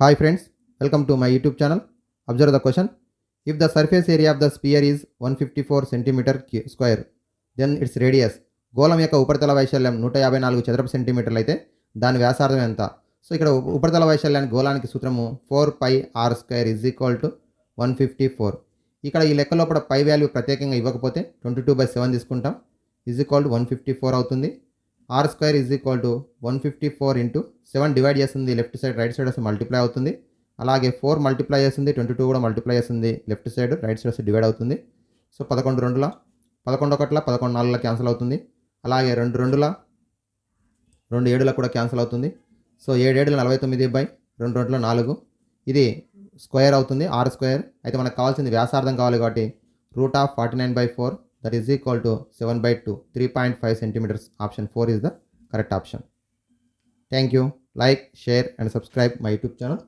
Hi friends, welcome to my YouTube channel. Observe the question. If the surface area of the sphere is 154 centimeter cu- square, then its radius గోళం యొక్క ఉపరితల వైశాల్యం నూట యాభై నాలుగు చదరపు సెంటీమీటర్లు అయితే దాని వ్యాసార్థం ఎంత సో ఇక్కడ ఉపరితల వైశాల్యానికి గోళానికి సూత్రము four pi r square is equal to one fifty four ఇక్కడ ఈ లెక్కలో కూడా పై వాల్యూ ప్రత్యేకంగా ఇవ్వకపోతే ట్వంటీ టూ బై సెవెన్ తీసుకుంటాం is equal to one fifty four అవుతుంది r square is equal to one fifty four into seven divide చేస్తుంది. Left side right side వస్తే మల్టిప్లై అవుతుంది. అలాగే ఫోర్ మల్టిప్లై చేస్తుంది. ట్వంటీ టూ కూడా మల్టిప్లై చేస్తుంది. Left side right side వస్తే divide అవుతుంది. సో పదకొండు రెండుల. పదకొండు ఒకట్ల పదకొండు నాలుగుల క్యాన్సిల్ అవుతుంది. అలాగే రెండు రెండుల. రెండు ఏడుల కూడా క్యాన్సిల్ అవుతుంది. సో ఏడు ఏడుల నలభై తొమ్మిది బై రెండు రెండుల నాలుగు. ఇది స్క్వేర్ అవుతుంది. ఆర్ స్క్వేర్ అయితే మనకు కావాల్సింది వ్యాసార్థం కావాలి కాబట్టి root of forty nine by four that is equal to 7 by 2 3.5 centimeters. Option 4 is the correct option. Thank you. Like share and subscribe my youtube channel.